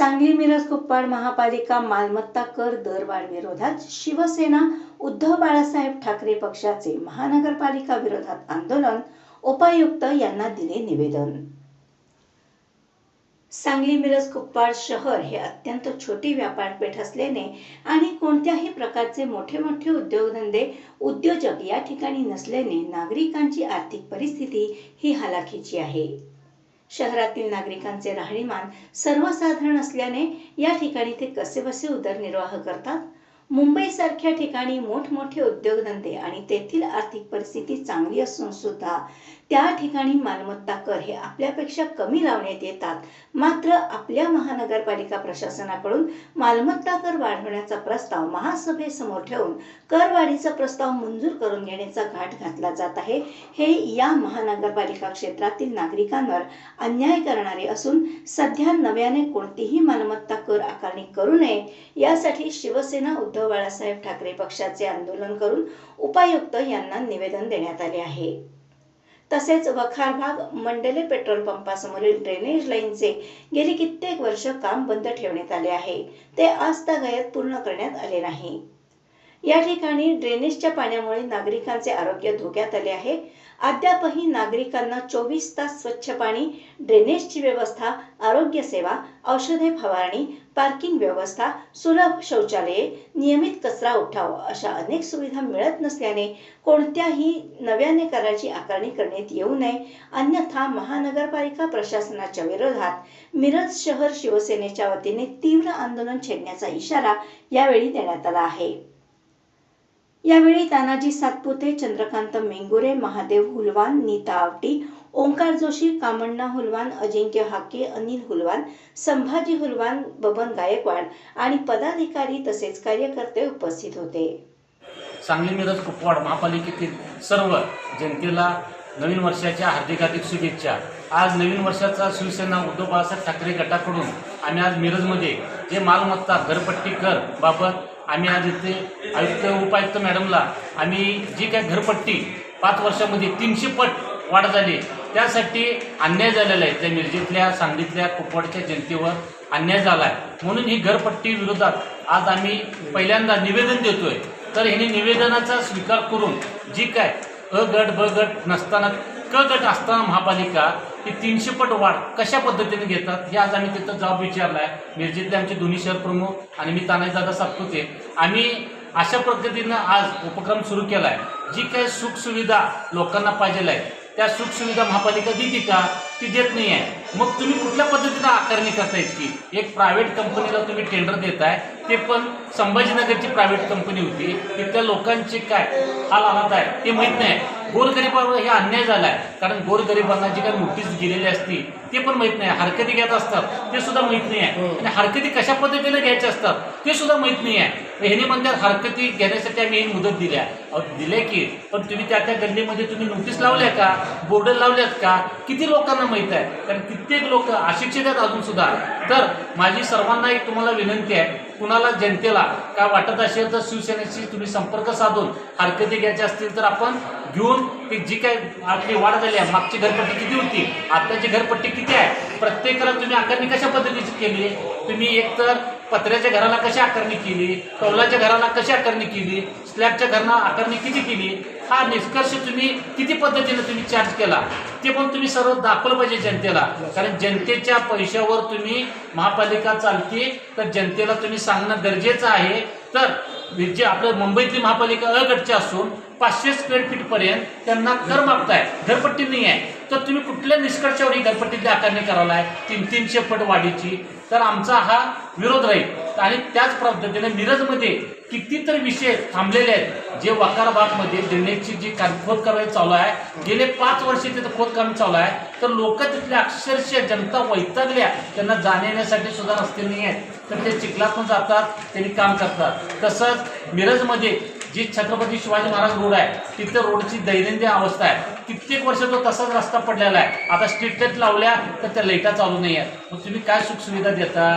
सांगली मिरज कुप्पाड महापालिका मालमत्ता कर दरवाढ विरोधात शिवसेना उद्धव बाळासाहेब ठाकरे पक्षाचे महानगरपालिका विरोधात आंदोलन उपायुक्त यांना दिले निवेदन. सांगली मिरज कुप्पाड शहर हे अत्यंत छोटी व्यापारपेठ असल्याने आणि कोणत्याही प्रकारचे मोठे मोठे उद्योगधंदे उद्योजक या ठिकाणी नसल्याने नागरिकांची आर्थिक परिस्थिती ही हलाखीची आहे. शहरातील नागरिकांचे राहणीमान सर्वसाधारण असल्याने या ठिकाणी ते कसेबसे उदरनिर्वाह करतात? मुंबईसारख्या ठिकाणी मोठमोठे उद्योगधंदे आणि तेथील आर्थिक परिस्थिती चांगली असून सुद्धा त्या ठिकाणी मालमत्ता कर हे आपल्यापेक्षा कमी लावण्यात येतात. मात्र आपल्या महानगरपालिका प्रशासनाकडून मालमत्ता कर वाढवण्याचा प्रस्ताव महासभेसमोर ठेवून करवाढीचा प्रस्ताव मंजूर करून घेण्याचा घाट घातला जात आहे. हे या महानगरपालिका क्षेत्रातील नागरिकांवर अन्याय करणारे असून सध्या नव्याने कोणतीही मालमत्ता कर आकारणी करू नये यासाठी शिवसेना उद्धव बाळासाहेब ठाकरे पक्षाचे आंदोलन करून उपायुक्त यांना निवेदन देण्यात आले आहे. तसेच वखार भाग मंडले पेट्रोल पंपासमोरील ड्रेनेज लाईनचे गेली कित्येक वर्ष काम बंद ठेवण्यात आले आहे. ते आजतागायत पूर्ण करण्यात आले नाही. या ठिकाणी ड्रेनेजच्या पाण्यामुळे नागरिकांचे आरोग्य धोक्यात आले आहे. अद्यापही नागरिकांना चोवीस तास स्वच्छ पाणी ड्रेनेजची व्यवस्था आरोग्य सेवा औषधे फवारणी पार्किंग व्यवस्था सुलभ शौचालये नियमित कचरा उठाव अशा अनेक सुविधा मिळत नसल्याने कोणत्याही नव्याने कराची आकारणी करण्यात येऊ नये. अन्यथा महानगरपालिका प्रशासनाच्या विरोधात मिरज शहर शिवसेनेच्या वतीने तीव्र आंदोलन छेडण्याचा इशारा यावेळी देण्यात आला आहे. यावेळी तानाजी सातपुते चंद्रकांत मेंगुरे महादेव हुलवान नीता आवटी ओंकार जोशी कामण्णा हुलवान अजिंक्य हाके अनिल हुलवान संभाजी हुलवान बबन गायकवाड आणि पदाधिकारी तसेच कार्यकर्ते उपस्थित होते. सांगली मिरज कुपवाड महापालिकेतील सर्व जनतेला नवीन वर्षाच्या हार्दिक हार्दिक शुभेच्छा. आज नवीन वर्षाचा शिवसेना उद्धव बाळासाहेब ठाकरे गटाकडून आम्ही आज मिरजमध्ये जे मालमत्ता घरपट्टी कर बाबत आम्ही आज इथे आयुक्त उपायुक्त मॅडमला आम्ही जी काय घरपट्टी पाच वर्षामध्ये तीनशे पट वाढ झाली त्यासाठी अन्याय झालेला आहे. त्या मिरजेतल्या सांगलीतल्या कुपवाडच्या जनतेवर अन्याय झाला आहे. म्हणून ही घरपट्टी विरोधात आज आम्ही पहिल्यांदा निवेदन देतोय. तर ह्याने निवेदनाचा स्वीकार करून जी काय अ गट ब गट नसताना क गट असताना महापालिका ही तीनशे पट वाढ कशा पद्धतीने घेतात हे आज आम्ही तिथं जॉब विचारला आहे मिरजेतले आमचे दोन्ही शहर प्रमुख आणि मी तानाजीदादा सातपुते. आम्ही अशा पद्धतीनं आज उपक्रम सुरू केला आहे जी काही सुखसुविधा लोकांना पाहिजे आहे त्या सुखसुविधा महापालिका देते का ती देत नाही आहे मग तुम्ही कुठल्या पद्धतीनं आकारणी करता की एक प्रायव्हेट कंपनीला तुम्ही टेंडर देताय ते पण संभाजीनगरची प्रायव्हेट कंपनी होती. तिथल्या लोकांचे काय हाल हालात आहे ते माहीत नाही. गोरगरिबावर हे अन्याय झाला आहे कारण गोरगरिबांना जी काही नोटीस गेलेली असती ते पण माहीत नाही. हरकती घेत असतात ते सुद्धा माहीत नाही आहे. आणि हरकती कशा पद्धतीने घ्यायचे असतात ते सुद्धा माहीत नाही आहे. ह्याने म्हणतात हरकती घेण्यासाठी आम्ही ही मुदत दिल्या दिल्या की पण तुम्ही त्या त्या गल्लीमध्ये तुम्ही नोटीस लावल्या का? बोर्ड लावल्यात का? किती लोकांना माहीत आहे? कारण कित्येक लोक अशिक्षित आहेत अजून सुद्धा. तर माझी सर्वांना एक तुम्हाला विनंती आहे कुणाला जनतेला काय वाटत असेल तर शिवसेनेशी तुम्ही संपर्क साधून हरकती घ्यायच्या असतील तर आपण घेऊन ती जी काय आपली वाढ झाली आहे मागची घरपट्टी किती होती आताची घरपट्टी किती आहे प्रत्येकाला तुम्ही आकारणी कशा पद्धतीची केली? तुम्ही एकतर पत्र्याच्या घराला कशी आकारणी केली कौलाच्या घराला कशी आकारणी केली स्लॅबच्या घराला आकारणी किती केली? हा निष्कर्ष तुम्ही किती पद्धतीने तुम्ही चार्ज केला ते पण तुम्ही सर्व दाखवलं पाहिजे जनतेला. कारण जनतेच्या पैशावर तुम्ही महापालिका चालते तर जनतेला तुम्ही सांगणं गरजेचं आहे. तर जे आपलं मुंबईतली महापालिका अगडची असून पाचशे स्क्वेअर फीट पर्यंत त्यांना कर मागताय घरपट्टी नाही आहे तर तुम्ही कुठल्या निष्कर्षावर ही घरपट्टीची आकारणी करायला आहे तीन तीनशे फट वाढीची. तर आमचा हा विरोध राहील. आणि त्याच पद्धतीने मिरजमध्ये कितीतरी विषय थांबलेले आहेत जे वकारबागमध्ये ड्रेनेजची जी काम खोदकाम चालू आहे गेले पाच वर्ष तिथं खोदकाम चालू आहे तर लोक तिथल्या अक्षरशः जनता वैतागल्या. त्यांना जाण्यासाठी सुद्धा रस्ते नाही आहेत तर ते चिखलातून जातात त्यांनी काम करतात. तसंच मिरजमध्ये जी छत्रपती शिवाजी महाराज रोड आहे तिथं रोडची दैनंदिन अवस्था आहे. कित्येक वर्ष तो तसाच रस्ता पडलेला आहे. आता स्ट्रीट लाइट लावल्या तर त्या लाईटा चालू नाही आहेत मग तुम्ही काय सुखसुविधा देता?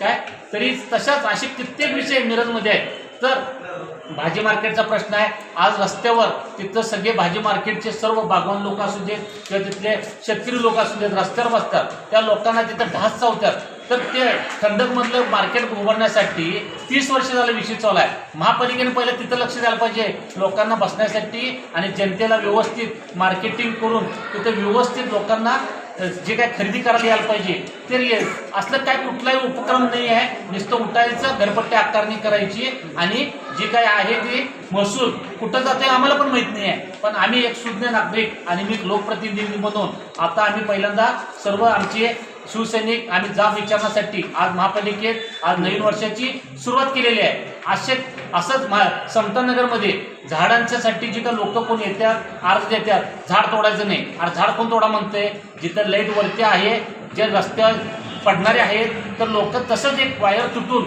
काय? तरी तशाच असे कित्येक विषय मिरजमध्ये आहेत. तर भाजी मार्केटचा प्रश्न आहे. आज रस्त्यावर तिथं सगळे भाजी मार्केटचे सर्व बागवान लोक असू देत किंवा तिथले शेतकरी लोक असू देत रस्त्यावर बसतात. त्या लोकांना तिथं ढास चावतात. तर ते खंडकमधलं मार्केट उभारण्यासाठी तीस वर्ष झालं विषय चालू आहे. महापालिकेने पहिलं तिथं लक्ष द्यायला पाहिजे. लोकांना बसण्यासाठी आणि जनतेला व्यवस्थित मार्केटिंग करून तिथं व्यवस्थित लोकांना जे काय खरेदी करायला यायला पाहिजे ते ये- असलं काय कुठलाही उपक्रम नाही आहे. नुसतं उठायचं घरपट्टी आकारणी करायची आणि जे काय आहे ते महसूल कुठं जाते आम्हाला पण माहीत नाही आहे पण आम्ही एक सुज्ञ नागरिक आणि मी लोकप्रतिनिधी म्हणून आता आम्ही पहिल्यांदा सर्व आमचे शिवसैनिक आणि जाब विचारण्यासाठी आज महापालिकेत आज नवीन वर्षाची सुरुवात केलेली आहे. असे असंच मा समतानगरमध्ये झाडांच्यासाठी जिथं लोक कोण येतात अर्ज देतात झाड तोडायचं नाही. अरे झाड कोण तोडा म्हणते जिथं लाइट वरती आहे जे रस्त्यावर पडणारे आहेत तर लोक तसंच एक वायर तुटून